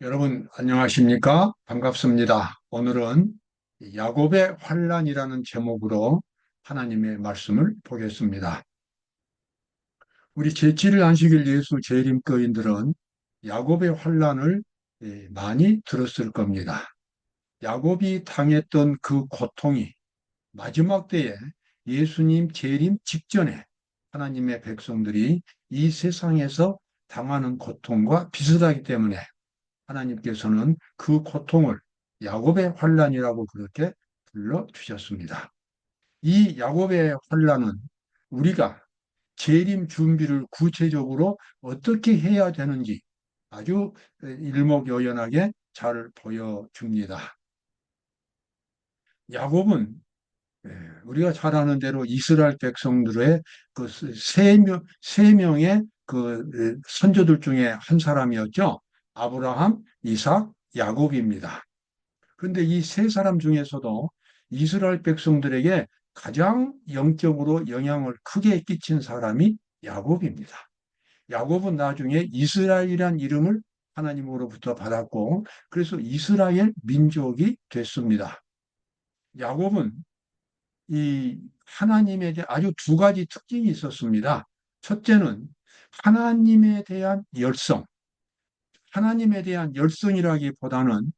여러분 안녕하십니까? 반갑습니다. 오늘은 야곱의 환란이라는 제목으로 하나님의 말씀을 보겠습니다. 우리 제7일 안식일 예수 재림교인들은 야곱의 환란을 예, 많이 들었을 겁니다. 야곱이 당했던 그 고통이 마지막 때에 예수님 재림 직전에 하나님의 백성들이 이 세상에서 당하는 고통과 비슷하기 때문에 하나님께서는 그 고통을 야곱의 환란이라고 그렇게 불러 주셨습니다. 이 야곱의 환란은 우리가 재림 준비를 구체적으로 어떻게 해야 되는지 아주 일목요연하게 잘 보여줍니다. 야곱은 예, 우리가 잘 아는 대로 이스라엘 백성들의 그 세 명, 세 명의 그 선조들 중에 한 사람이었죠. 아브라함, 이삭, 야곱입니다. 그런데 이 세 사람 중에서도 이스라엘 백성들에게 가장 영적으로 영향을 크게 끼친 사람이 야곱입니다. 야곱은 나중에 이스라엘이란 이름을 하나님으로부터 받았고 그래서 이스라엘 민족이 됐습니다. 야곱은 이 하나님에 대해 아주 두 가지 특징이 있었습니다. 첫째는 하나님에 대한 열성, 하나님에 대한 열성이라기보다는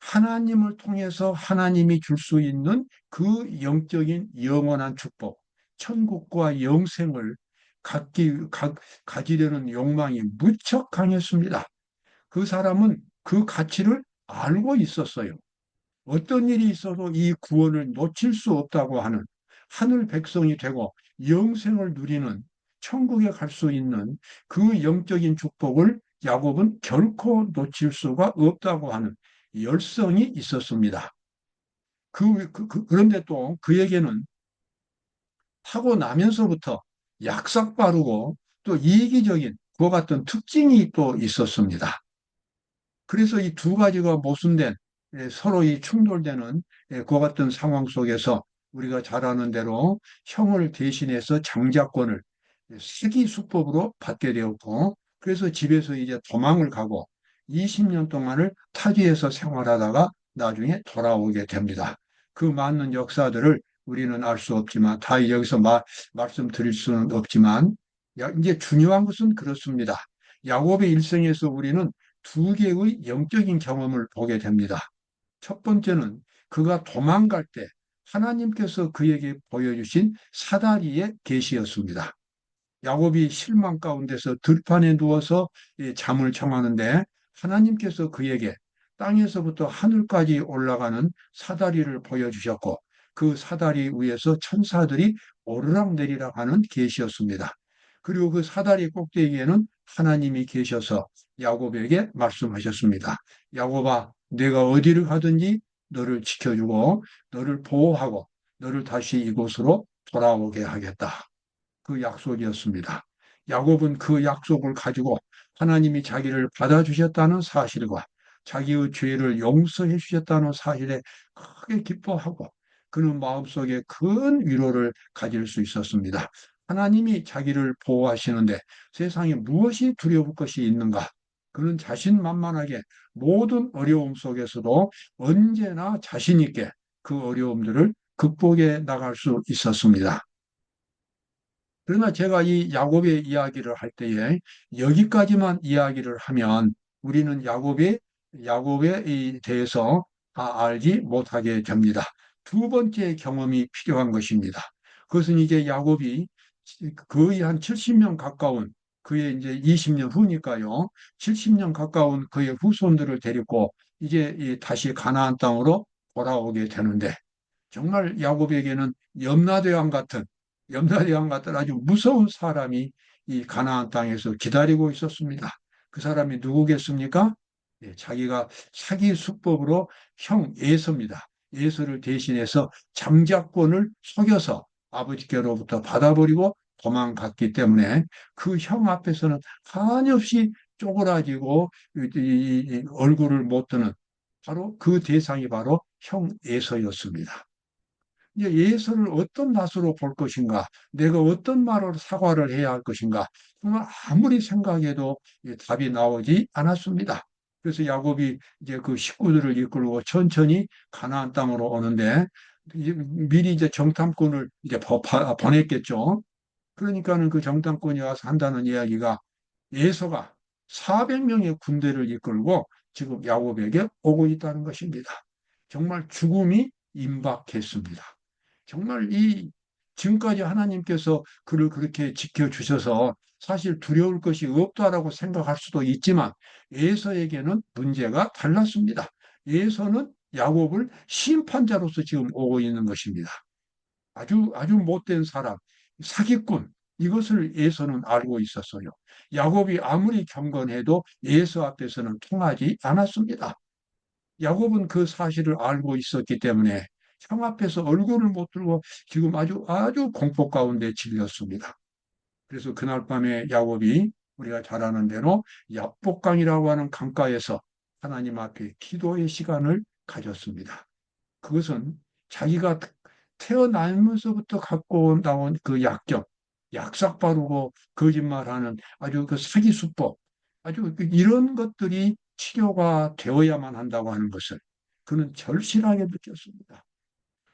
하나님을 통해서 하나님이 줄 수 있는 그 영적인 영원한 축복, 천국과 영생을 갖기, 가, 가지려는 욕망이 무척 강했습니다. 그 사람은 그 가치를 알고 있었어요. 어떤 일이 있어도 이 구원을 놓칠 수 없다고 하는 하늘 백성이 되고 영생을 누리는 천국에 갈 수 있는 그 영적인 축복을 야곱은 결코 놓칠 수가 없다고 하는 열성이 있었습니다. 그, 그, 그 그런데 또 그에게는 하고 나면서부터 약삭 빠르고 또 이기적인 그와 같은 특징이 또 있었습니다. 그래서 이 두 가지가 모순된 예, 서로 이 충돌되는 예, 그와 같은 상황 속에서 우리가 잘 아는 대로 형을 대신해서 장자권을 세기 수법으로 받게 되었고 그래서 집에서 이제 도망을 가고 20년 동안을 타지에서 생활하다가 나중에 돌아오게 됩니다. 그 많은 역사들을 우리는 알 수 없지만 다 여기서 마, 말씀드릴 수는 없지만 이제 중요한 것은 그렇습니다. 야곱의 일생에서 우리는 두 개의 영적인 경험을 보게 됩니다. 첫 번째는 그가 도망갈 때 하나님께서 그에게 보여주신 사다리의 계시였습니다. 야곱이 실망 가운데서 들판에 누워서 잠을 청하는데 하나님께서 그에게 땅에서부터 하늘까지 올라가는 사다리를 보여주셨고 그 사다리 위에서 천사들이 오르락내리락 하는 계시였습니다. 그리고 그 사다리 꼭대기에는 하나님이 계셔서 야곱에게 말씀하셨습니다. 야곱아, 내가 어디를 가든지 너를 지켜주고 너를 보호하고 너를 다시 이곳으로 돌아오게 하겠다. 그 약속이었습니다. 야곱은 그 약속을 가지고 하나님이 자기를 받아주셨다는 사실과 자기의 죄를 용서해 주셨다는 사실에 크게 기뻐하고 그는 마음속에 큰 위로를 가질 수 있었습니다. 하나님이 자기를 보호하시는데 세상에 무엇이 두려울 것이 있는가? 그는 자신만만하게 모든 어려움 속에서도 언제나 자신있게 그 어려움들을 극복해 나갈 수 있었습니다. 그러나 제가 이 야곱의 이야기를 할 때에 여기까지만 이야기를 하면 우리는 야곱의 야곱에 대해서 다 알지 못하게 됩니다. 두 번째 경험이 필요한 것입니다. 그것은 이제 야곱이 거의 한 70년 가까운 그의 이제 20년 후니까요. 70년 가까운 그의 후손들을 데리고 이제 다시 가나안 땅으로 돌아오게 되는데 정말 야곱에게는 염라대왕 같은 염라대왕 같은 아주 무서운 사람이 이 가나안 땅에서 기다리고 있었습니다. 그 사람이 누구겠습니까? 예, 자기가 사기 수법으로 형 예서입니다. 예서를 대신해서 장자권을 속여서 아버지께로부터 받아버리고 도망갔기 때문에 그 형 앞에서는 한없이 쪼그라지고 얼굴을 못 드는 바로 그 대상이 바로 형 예서였습니다. 이제 예서를 어떤 낯으로 볼 것인가, 내가 어떤 말로 사과를 해야 할 것인가, 정말 아무리 생각해도 답이 나오지 않았습니다. 그래서 야곱이 이제 그 식구들을 이끌고 천천히 가나안 땅으로 오는데 미리 이제 정탐꾼을 이제 보냈겠죠. 그러니까는 그 정탐꾼이 와서 한다는 이야기가 예서가 400명의 군대를 이끌고 지금 야곱에게 오고 있다는 것입니다. 정말 죽음이 임박했습니다. 정말 이 지금까지 하나님께서 그를 그렇게 지켜주셔서 사실 두려울 것이 없다라고 생각할 수도 있지만 예서에게는 문제가 달랐습니다. 예서는 야곱을 심판자로서 지금 오고 있는 것입니다. 아주 아주 못된 사람, 사기꾼 이것을 예서는 알고 있었어요. 야곱이 아무리 경건해도 예서 앞에서는 통하지 않았습니다. 야곱은 그 사실을 알고 있었기 때문에 형 앞에서 얼굴을 못 들고 지금 아주 아주 공포 가운데 질렸습니다. 그래서 그날 밤에 야곱이 우리가 잘 아는 대로 야복강이라고 하는 강가에서 하나님 앞에 기도의 시간을 가졌습니다. 그것은 자기가 태어나면서부터 갖고 나온 그 약점, 약삭 바르고 거짓말하는 아주 그 사기 수법, 아주 그 이런 것들이 치료가 되어야만 한다고 하는 것을 그는 절실하게 느꼈습니다.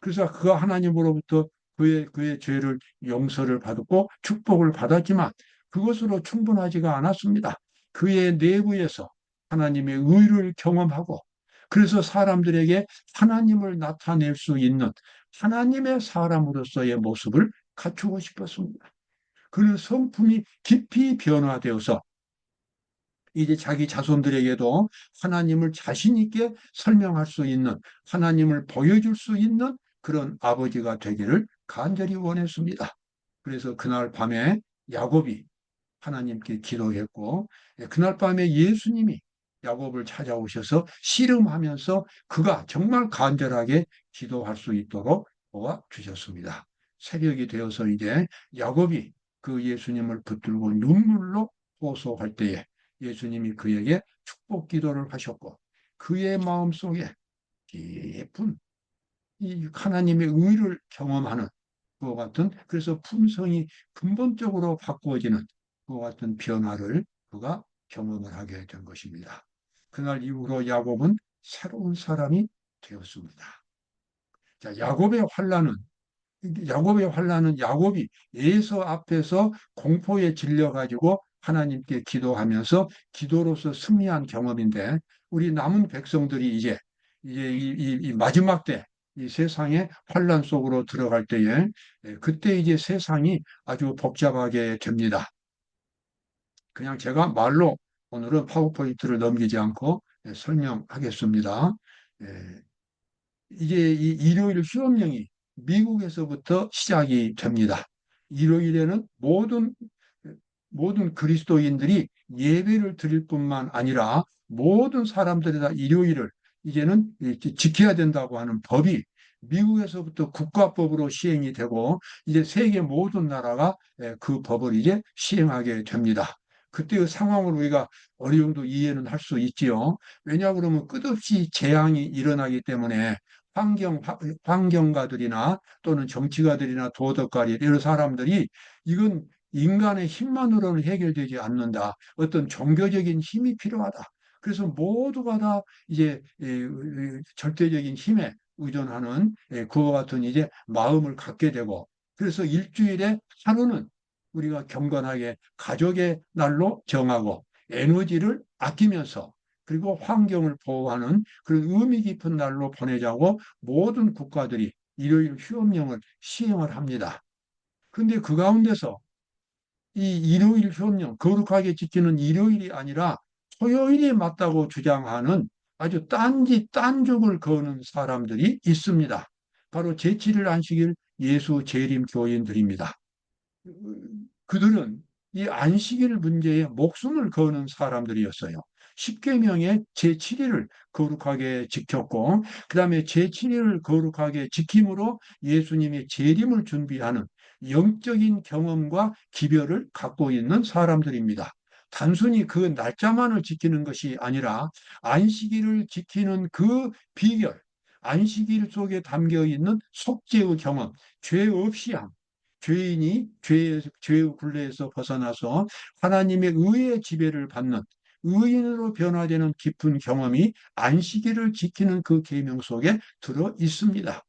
그래서 그가 하나님으로부터 그의 그의 죄를 용서를 받았고 축복을 받았지만 그것으로 충분하지가 않았습니다. 그의 내부에서 하나님의 의를 경험하고 그래서 사람들에게 하나님을 나타낼 수 있는 하나님의 사람으로서의 모습을 갖추고 싶었습니다. 그는 성품이 깊이 변화되어서 이제 자기 자손들에게도 하나님을 자신 있게 설명할 수 있는 하나님을 보여줄 수 있는 그런 아버지가 되기를 간절히 원했습니다. 그래서 그날 밤에 야곱이 하나님께 기도했고 그날 밤에 예수님이 야곱을 찾아오셔서 씨름하면서 그가 정말 간절하게 기도할 수 있도록 도와 주셨습니다. 새벽이 되어서 이제 야곱이 그 예수님을 붙들고 눈물로 호소할 때에 예수님이 그에게 축복 기도를 하셨고 그의 마음속에 깊은 이 하나님의 의를 경험하는 그와 같은 그래서 품성이 근본적으로 바꾸어지는 그와 같은 변화를 그가 경험을 하게 된 것입니다. 그날 이후로 야곱은 새로운 사람이 되었습니다. 자, 야곱의 환란은 야곱의 환란은 야곱이 예서 앞에서 공포에 질려 가지고 하나님께 기도하면서 기도로서 승리한 경험인데 우리 남은 백성들이 이제 이제 이, 이, 이 마지막 때 이 세상의 환란 속으로 들어갈 때에 예, 그때 이제 세상이 아주 복잡하게 됩니다. 그냥 제가 말로 오늘은 파워포인트를 넘기지 않고 예, 설명하겠습니다. 예, 이제 이 일요일 휴업령이 미국에서부터 시작이 됩니다. 일요일에는 모든 모든 그리스도인들이 예배를 드릴 뿐만 아니라 모든 사람들이 다 일요일을 이제는 지켜야 된다고 하는 법이 미국에서부터 국가법으로 시행이 되고 이제 세계 모든 나라가 예, 그 법을 이제 시행하게 됩니다. 그때의 상황을 우리가 어느 정도 이해는 할 수 있지요. 왜냐 그러면 끝없이 재앙이 일어나기 때문에 환경, 환경가들이나 또는 정치가들이나 도덕가리 이런 사람들이 이건 인간의 힘만으로는 해결되지 않는다. 어떤 종교적인 힘이 필요하다. 그래서 모두가 다 이제 절대적인 힘에 의존하는 그와 같은 이제 마음을 갖게 되고 그래서 일주일에 하루는 우리가 경건하게 가족의 날로 정하고 에너지를 아끼면서 그리고 환경을 보호하는 그런 의미 깊은 날로 보내자고 모든 국가들이 일요일 휴업령을 시행을 합니다. 근데 그 가운데서 이 일요일 휴업령, 거룩하게 지키는 일요일이 아니라 토요일이 맞다고 주장하는 아주 딴짓, 딴죽을 거는 사람들이 있습니다. 바로 제7일 안식일 예수 재림 교인들입니다. 그들은 이 안식일 문제에 목숨을 거는 사람들이었어요. 10계명의 제7일을 거룩하게 지켰고 그 다음에 제7일을 거룩하게 지킴으로 예수님의 재림을 준비하는 영적인 경험과 기별을 갖고 있는 사람들입니다. 단순히 그 날짜만을 지키는 것이 아니라 안식일을 지키는 그 비결, 안식일 속에 담겨 있는 속죄의 경험, 죄 없이 함, 죄인이 죄의, 죄의 굴레에서 벗어나서 하나님의 의의 지배를 받는 의인으로 변화되는 깊은 경험이 안식일을 지키는 그 계명 속에 들어 있습니다.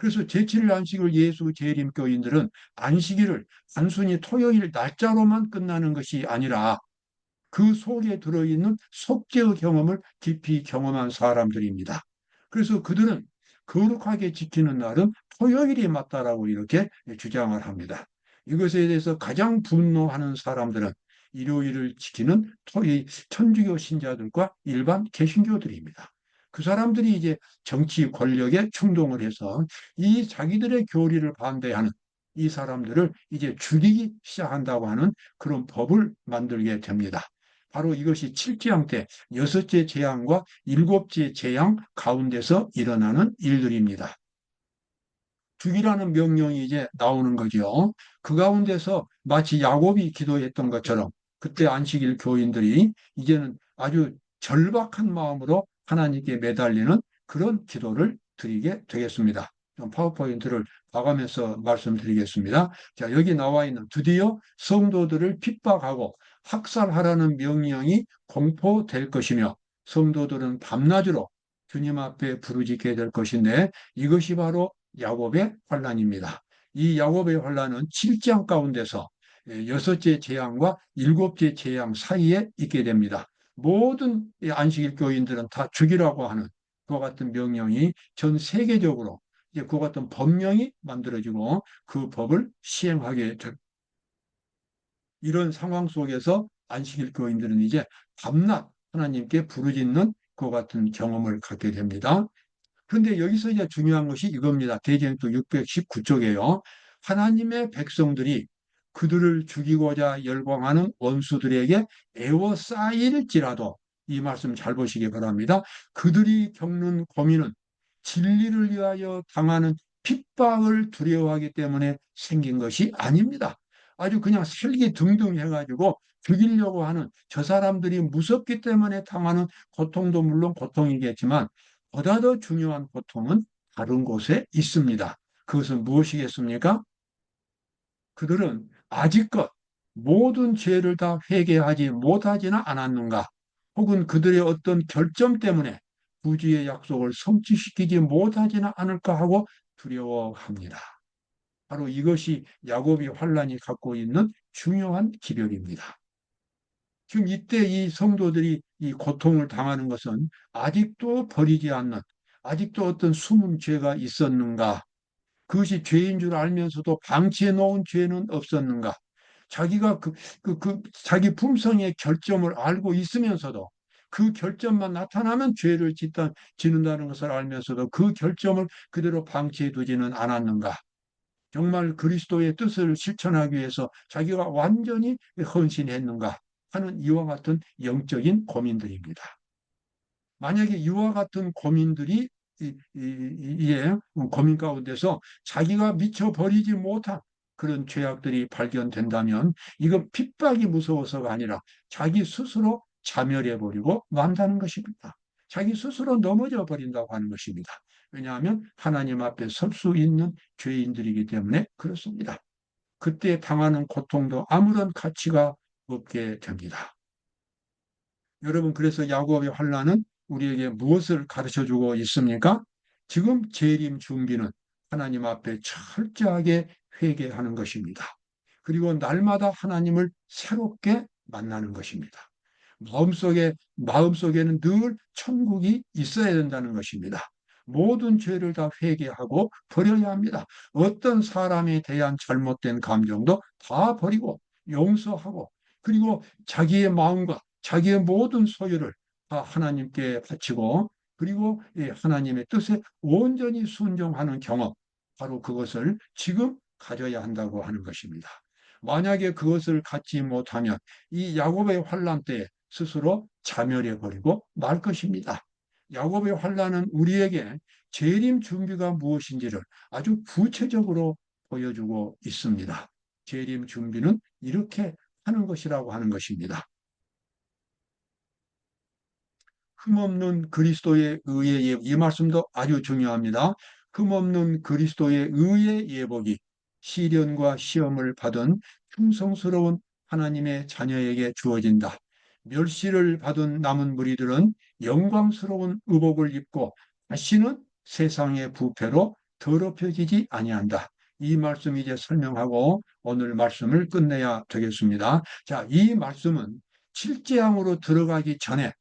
그래서 제7일 안식을 예수 재림교인들은 안식일을 단순히 토요일 날짜로만 끝나는 것이 아니라 그 속에 들어있는 속죄의 경험을 깊이 경험한 사람들입니다. 그래서 그들은 거룩하게 지키는 날은 토요일이 맞다라고 이렇게 주장을 합니다. 이것에 대해서 가장 분노하는 사람들은 일요일을 지키는 토이 천주교 신자들과 일반 개신교들입니다. 그 사람들이 이제 정치 권력에 충동을 해서 이 자기들의 교리를 반대하는 이 사람들을 이제 죽이기 시작한다고 하는 그런 법을 만들게 됩니다. 바로 이것이 7재앙 때 여섯째 재앙과 일곱째 재앙 가운데서 일어나는 일들입니다. 죽이라는 명령이 이제 나오는 거죠. 그 가운데서 마치 야곱이 기도했던 것처럼 그때 안식일 교인들이 이제는 아주 절박한 마음으로 하나님께 매달리는 그런 기도를 드리게 되겠습니다. 좀 파워포인트를 봐가면서 말씀드리겠습니다. 자, 여기 나와 있는 드디어 성도들을 핍박하고 학살하라는 명령이 공포될 것이며 성도들은 밤낮으로 주님 앞에 부르짖게 될 것인데 이것이 바로 야곱의 환란입니다. 이 야곱의 환란은 7장 가운데서 여섯째 재앙과 일곱째 재앙 사이에 있게 됩니다. 모든 안식일 교인들은 다 죽이라고 하는 그와 같은 명령이 전 세계적으로 이제 그와 같은 법령이 만들어지고 그 법을 시행하게 됩니다. 이런 상황 속에서 안식일 교인들은 이제 밤낮 하나님께 부르짖는 그 같은 경험을 갖게 됩니다. 그런데 여기서 이제 중요한 것이 이겁니다. 대제또 619쪽에요. 하나님의 백성들이 그들을 죽이고자 열광하는 원수들에게 애워싸일지라도 이 말씀 잘 보시기 바랍니다. 그들이 겪는 고민은 진리를 위하여 당하는 핍박을 두려워하기 때문에 생긴 것이 아닙니다. 아주 그냥 살기 등등 해가지고 죽이려고 하는 저 사람들이 무섭기 때문에 당하는 고통도 물론 고통이겠지만 보다 더 중요한 고통은 다른 곳에 있습니다. 그것은 무엇이겠습니까? 그들은 아직껏 모든 죄를 다 회개하지 못하지는 않았는가? 혹은 그들의 어떤 결점 때문에 구주의 약속을 성취시키지 못하지는 않을까 하고 두려워합니다. 바로 이것이 야곱이 환란이 갖고 있는 중요한 기별입니다. 지금 이때 이 성도들이 이 고통을 당하는 것은 아직도 버리지 않는 아직도 어떤 숨은 죄가 있었는가? 그것이 죄인 줄 알면서도 방치해 놓은 죄는 없었는가? 자기가 그, 그, 그 자기 품성의 결점을 알고 있으면서도 그 결점만 나타나면 죄를 짓다, 짓는다는 것을 알면서도 그 결점을 그대로 방치해 두지는 않았는가? 정말 그리스도의 뜻을 실천하기 위해서 자기가 완전히 헌신했는가 하는 이와 같은 영적인 고민들입니다. 만약에 이와 같은 고민들이 이, 이, 이 고민 가운데서 자기가 미쳐버리지 못한 그런 죄악들이 발견된다면 이건 핍박이 무서워서가 아니라 자기 스스로 자멸해버리고 만다는 것입니다. 자기 스스로 넘어져 버린다고 하는 것입니다. 왜냐하면 하나님 앞에 설 수 있는 죄인들이기 때문에 그렇습니다. 그때 당하는 고통도 아무런 가치가 없게 됩니다. 여러분 그래서 야곱의 환란은 우리에게 무엇을 가르쳐 주고 있습니까? 지금 재림 준비는 하나님 앞에 철저하게 회개하는 것입니다. 그리고 날마다 하나님을 새롭게 만나는 것입니다. 마음속에 마음속에는 늘 천국이 있어야 된다는 것입니다. 모든 죄를 다 회개하고 버려야 합니다. 어떤 사람에 대한 잘못된 감정도 다 버리고 용서하고 그리고 자기의 마음과 자기의 모든 소유를 다 하나님께 바치고 그리고 하나님의 뜻에 온전히 순종하는 경험 바로 그것을 지금 가져야 한다고 하는 것입니다. 만약에 그것을 갖지 못하면 이 야곱의 환란 때 스스로 자멸해 버리고 말 것입니다. 야곱의 환란은 우리에게 재림 준비가 무엇인지를 아주 구체적으로 보여주고 있습니다. 재림 준비는 이렇게 하는 것이라고 하는 것입니다. 흠없는 그리스도의 의의 예복, 이 말씀도 아주 중요합니다. 흠없는 그리스도의 의의 예복이 시련과 시험을 받은 충성스러운 하나님의 자녀에게 주어진다. 멸시를 받은 남은 무리들은 영광스러운 의복을 입고 다시는 세상의 부패로 더럽혀지지 아니한다. 이 말씀 이제 설명하고 오늘 말씀을 끝내야 되겠습니다. 자, 이 말씀은 7재앙으로 들어가기 전에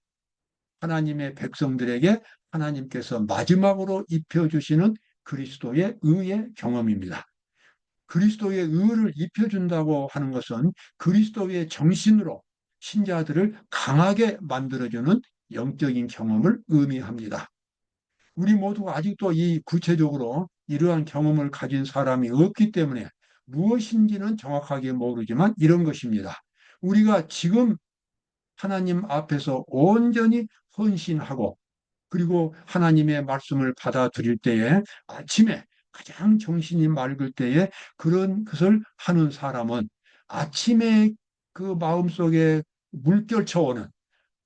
하나님의 백성들에게 하나님께서 마지막으로 입혀주시는 그리스도의 의의 경험입니다. 그리스도의 의를 입혀준다고 하는 것은 그리스도의 정신으로 신자들을 강하게 만들어주는 영적인 경험을 의미합니다. 우리 모두가 아직도 이 구체적으로 이러한 경험을 가진 사람이 없기 때문에 무엇인지는 정확하게 모르지만 이런 것입니다. 우리가 지금 하나님 앞에서 온전히 헌신하고 그리고 하나님의 말씀을 받아들일 때에 아침에 가장 정신이 맑을 때에 그런 것을 하는 사람은 아침에 그 마음속에 물결쳐오는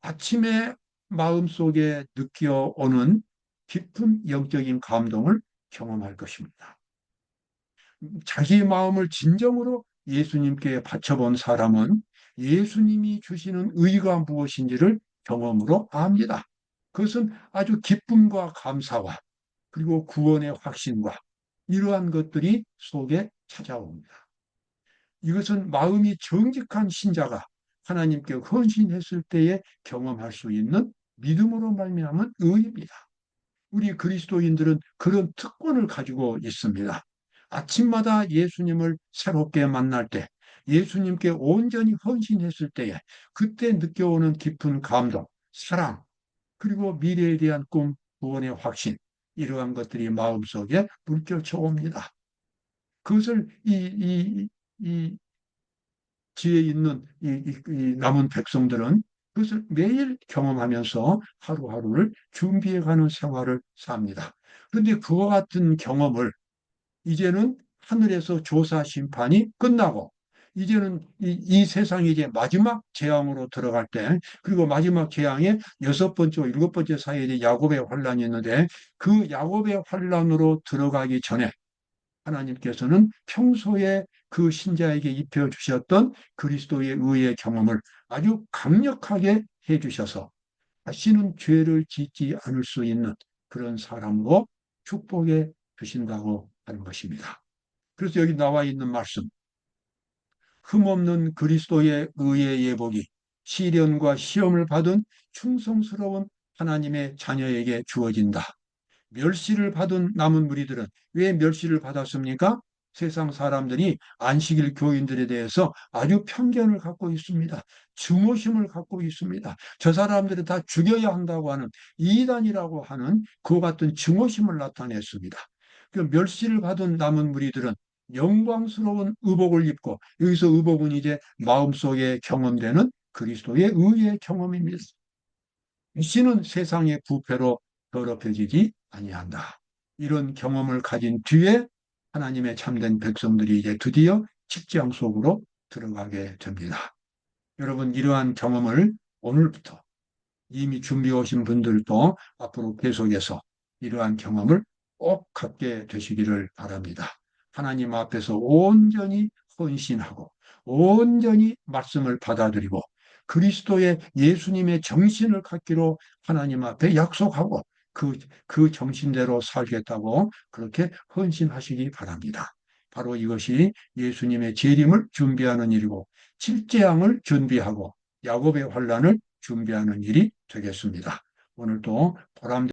아침에 마음속에 느껴오는 깊은 영적인 감동을 경험할 것입니다. 자기 마음을 진정으로 예수님께 바쳐본 사람은 예수님이 주시는 의가 무엇인지를 경험으로 압니다. 그것은 아주 기쁨과 감사와 그리고 구원의 확신과 이러한 것들이 속에 찾아옵니다. 이것은 마음이 정직한 신자가 하나님께 헌신했을 때에 경험할 수 있는 믿음으로 말미암은 의입니다. 우리 그리스도인들은 그런 특권을 가지고 있습니다. 아침마다 예수님을 새롭게 만날 때, 예수님께 온전히 헌신했을 때에 그때 느껴오는 깊은 감동, 사랑, 그리고 미래에 대한 꿈, 구원의 확신, 이러한 것들이 마음속에 물결쳐 옵니다. 그것을 이, 이, 이 지에 있는 이, 이, 이 남은 백성들은 그것을 매일 경험하면서 하루하루를 준비해가는 생활을 삽니다. 그런데 그와 같은 경험을 이제는 하늘에서 조사 심판이 끝나고 이제는 이, 이 세상이 이제 마지막 재앙으로 들어갈 때 그리고 마지막 재앙의 여섯 번째, 일곱 번째 사이에 야곱의 환란이 있는데 그 야곱의 환란으로 들어가기 전에 하나님께서는 평소에 그 신자에게 입혀 주셨던 그리스도의 의의 경험을 아주 강력하게 해 주셔서 다시는 죄를 짓지 않을 수 있는 그런 사람으로 축복해 주신다고 하는 것입니다. 그래서 여기 나와 있는 말씀, 흠없는 그리스도의 의의 예복이 시련과 시험을 받은 충성스러운 하나님의 자녀에게 주어진다. 멸시를 받은 남은 무리들은 왜 멸시를 받았습니까? 세상 사람들이 안식일 교인들에 대해서 아주 편견을 갖고 있습니다. 증오심을 갖고 있습니다. 저 사람들을 다 죽여야 한다고 하는 이단이라고 하는 그 같은 증오심을 나타냈습니다. 그 멸시를 받은 남은 무리들은 영광스러운 의복을 입고 여기서 의복은 이제 마음속에 경험되는 그리스도의 의의 경험입니다. 씨는 세상의 부패로 더럽혀지지 아니한다. 이런 경험을 가진 뒤에 하나님의 참된 백성들이 이제 드디어 직장 속으로 들어가게 됩니다. 여러분 이러한 경험을 오늘부터 이미 준비해 오신 분들도 앞으로 계속해서 이러한 경험을 꼭 갖게 되시기를 바랍니다. 하나님 앞에서 온전히 헌신하고 온전히 말씀을 받아들이고 그리스도의 예수님의 정신을 갖기로 하나님 앞에 약속하고 그, 그 정신대로 살겠다고 그렇게 헌신하시기 바랍니다. 바로 이것이 예수님의 재림을 준비하는 일이고 칠재앙을 준비하고 야곱의 환란을 준비하는 일이 되겠습니다. 오늘도 보람